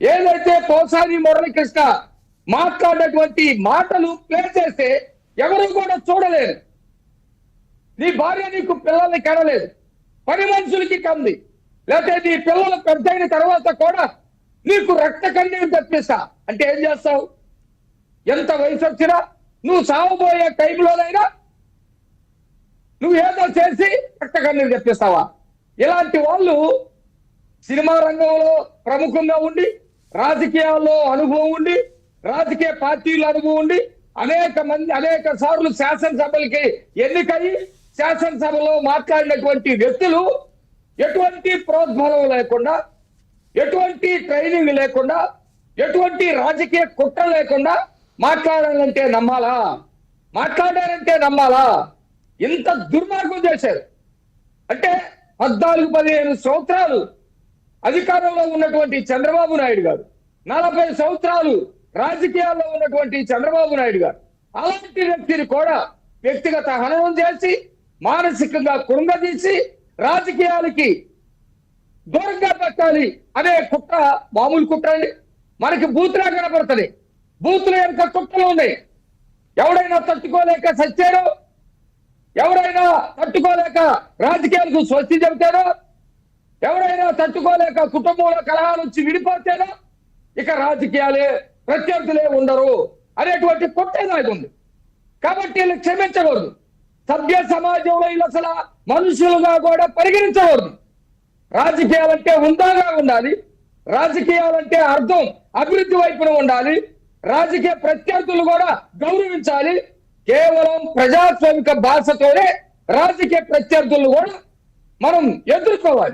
ఏదైతే పోసాని మురళీకృష్ణ మాట్లాడినటువంటి మాటలు ప్లే చేస్తే ఎవరు కూడా చూడలేరు. నీ భార్య నీకు పిల్లల్ని కనలేదు. పని మనుషులకి కంది. లేకపోతే నీ పిల్లలు పెద్దయిన తర్వాత కూడా నీకు రక్త కన్నీరు తెప్పిస్తా. అంటే ఏం చేస్తావు? ఎంత వయసు వచ్చినా నువ్వు సాగుబోయే టైంలోనైనా నువ్వు ఏదో చేసి రక్త కన్నీరు తెప్పిస్తావా? ఇలాంటి వాళ్ళు సినిమా రంగంలో ప్రముఖంగా ఉండి రాజకీయాల్లో అనుభవం ఉండి రాజకీయ పార్టీలు అనుభవం ఉండి అనేక మంది అనేక సార్లు శాసనసభలకి ఎన్నికయి శాసనసభలో మాట్లాడినటువంటి వ్యక్తులు ఎటువంటి ప్రోద్బలం లేకుండా ఎటువంటి ట్రైనింగ్ లేకుండా ఎటువంటి రాజకీయ కుట్ర లేకుండా మాట్లాడాలంటే నమ్మాలా? మాట్లాడారంటే నమ్మాలా? ఇంత దుర్మార్గం చేశారు. అంటే పద్నాలుగు పదిహేను సంవత్సరాలు అధికారంలో ఉన్నటువంటి చంద్రబాబు నాయుడు గారు నలభై సంవత్సరాలు రాజకీయాల్లో ఉన్నటువంటి చంద్రబాబు నాయుడు గారు అలాంటి వ్యక్తిని కూడా వ్యక్తిగత హననం చేసి మానసికంగా కృంగదీసి రాజకీయాలకి దూరంగా పెట్టాలి అనే కుట్ర మామూలు కుట్ర అండి. మనకి బూతులా కనపడుతుంది. బూతుల యొక్క కుట్రలు ఉన్నాయి. ఎవడైనా తట్టుకోలేక చచ్చారో ఎవరైనా తట్టుకోలేక రాజకీయాలకు స్వస్తి చెబుతారో ఎవరైనా తట్టుకోలేక కుటుంబంలో కలహాలు వచ్చి విడిపోతేనో? ఇక రాజకీయాలే ప్రత్యర్థులే ఉండరు అనేటువంటి కుట్ర నాకు ఉంది. కాబట్టి వీళ్ళు క్షమించకూడదు. సభ్య సమాజంలో వీళ్ళు అసలు మనుషులుగా కూడా పరిగణించకూడదు. రాజకీయాలంటే ఉందాగా ఉండాలి. రాజకీయాలంటే అర్థం అభివృద్ధి వైపున ఉండాలి. రాజకీయ ప్రత్యర్థులు కూడా గౌరవించాలి. కేవలం ప్రజాస్వామిక భాషతోనే రాజకీయ ప్రత్యర్థులు కూడా మనం ఎదుర్కోవాలి.